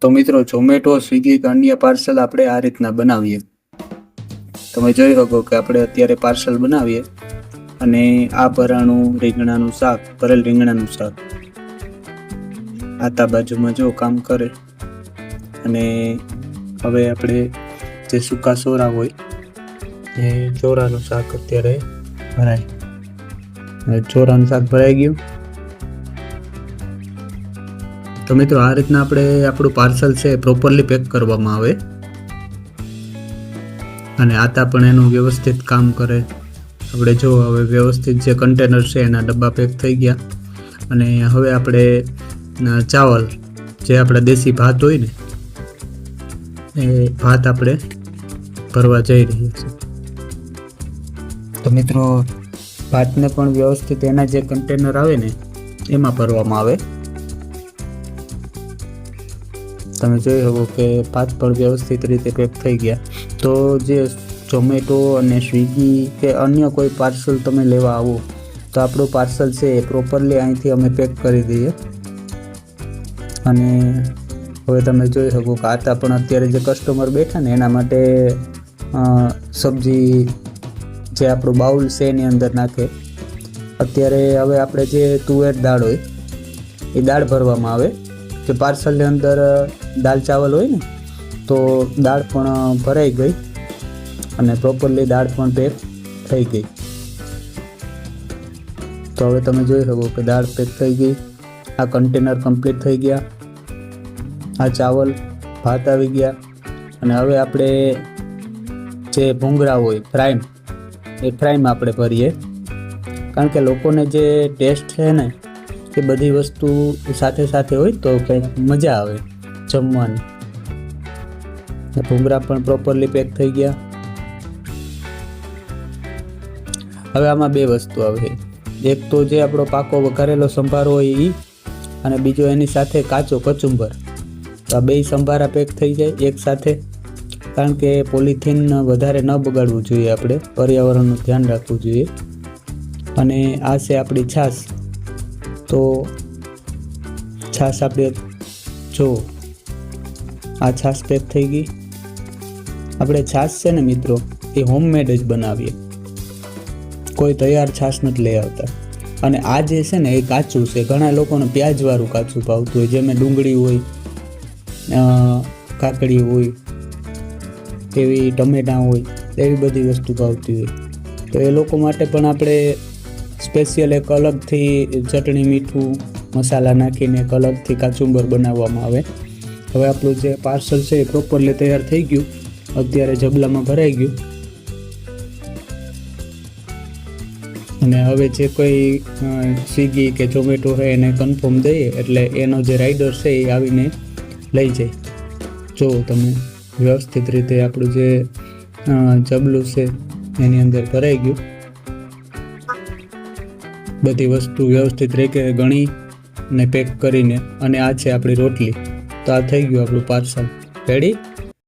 તો મિત્રો, ઝોમેટો, સ્વિગી કે અન્ય પાર્સલ આપણે આ રીતના બનાવીએ. તમે જોઈ શકો કે આપણે અત્યારે પાર્સલ બનાવીએ. અને આ ભરાણું રીંગણાનું શાક, ભરેલ રીંગણાનું શાક. આતા બાજુમાં જો કામ કરે. અને હવે આપણે જે સૂકા સોરા હોય, એ ચોરાનું શાક અત્યારે ભરાય. ચોરાનું શાક ભરાઈ ગયું. તો મિત્રો, આ રીતના આપણે આપણું પાર્સલ છે પ્રોપરલી પેક કરવામાં આવે. અને આતા પણ એનું વ્યવસ્થિત કામ કરે. આપણે જો હવે વ્યવસ્થિત જે કન્ટેનર છે એના ડબ્બા પેક થઈ ગયા. અને હવે આપણે ચાવલ, જે આપણા દેશી ભાત હોય ને, એ ભાત આપણે ભરવા જઈ રહ્યા છીએ. તો મિત્રો, ભાતને પણ વ્યવસ્થિત એના જે કન્ટેનર આવે ને, એમાં ભરવામાં આવે. તમે જોઈ શકો કે પાંચ પણ વ્યવસ્થિત રીતે પેક થઈ ગયા. તો જે ઝોમેટો અને સ્વિગી કે અન્ય કોઈ પાર્સલ તમે લેવા આવો, તો આપણું પાર્સલ છે એ પ્રોપરલી અહીંથી અમે પેક કરી દઈએ. અને હવે તમે જોઈ શકો કે આતા પણ અત્યારે જે કસ્ટમર બેઠા ને એના માટે સબ્જી જે આપણું બાઉલ છે એની અંદર નાખે. અત્યારે હવે આપણે જે તુવેર દાળ હોય, એ દાળ ભરવામાં આવે. કે પાર્સલની અંદર દાળ ચાવલ હોય ને, તો દાળ પણ ભરાઈ ગઈ અને પ્રોપરલી દાળ પણ પેક થઈ ગઈ. તો હવે તમે જોઈ શકો કે દાળ પેક થઈ ગઈ, આ કન્ટેનર કમ્પ્લીટ થઈ ગયા, આ ચાવલ ભાત આવી ગયા અને હવે આપણે જે ભૂંગળા હોય ફ્રાઈમ એ ફ્રાઈમ આપણે ભરીએ. કારણ કે લોકોને જે ટેસ્ટ છે ને એ બધી વસ્તુ સાથે સાથે હોય તો કંઈક મજા આવે જમવાની. ભૂંગરા પણ પ્રોપરલી પેક થઈ ગયા. હવે આમાં બે વસ્તુ આવે. એક તો જે આપણો પાકો વઘારેલો સંભારો હોય એ અને બીજો એની સાથે કાચો કચુંબર. તો આ બે સંભારા પેક થઈ જાય એક સાથે. કારણ કે પોલિથીન વધારે ન બગાડવું જોઈએ આપણે, પર્યાવરણનું ધ્યાન રાખવું જોઈએ. અને આ છે આપણી છાશ. તો છાશ આપણે જો, આ છાશ પેક થઈ ગઈ. આપણે છાશ છે ને મિત્રો, એ હોમમેડ જ બનાવીએ. કોઈ તૈયાર છાશ નથી લઈ આવતા. અને આ જે છે ને, એ કાચું છે. ઘણા લોકોને પ્યાજવાળું કાચું ભાવતું હોય, જેમાં ડુંગળી હોય કાકડી હોય, એવી ટમેટાં હોય, એવી બધી વસ્તુ ભાવતી હોય. તો એ લોકો માટે પણ આપણે સ્પેશિયલ એક અલગથી ચટણી, મીઠું, મસાલા નાખીને એક અલગથી કાચુંબર બનાવવામાં આવે. હવે આપણું જે પાર્સલ છે એ પ્રોપરલી તૈયાર થઈ ગયું. અત્યારે જબલામાં ભરાઈ ગયું. અને હવે જે કોઈ સ્વિગી કે ઝોમેટો હોય એને કન્ફર્મ દઈએ, એટલે એનો જે રાઇડર છે એ આવીને લઈ જાય. જો તમે વ્યવસ્થિત રીતે આપણું જે જબલું છે એની અંદર ભરાઈ ગયું. બધી વસ્તુ વ્યવસ્થિત રીતે ગણી અને પેક કરીને, અને આ છે આપણી રોટલી. તો આ થઈ ગયું આપણું પાર્સલ રેડી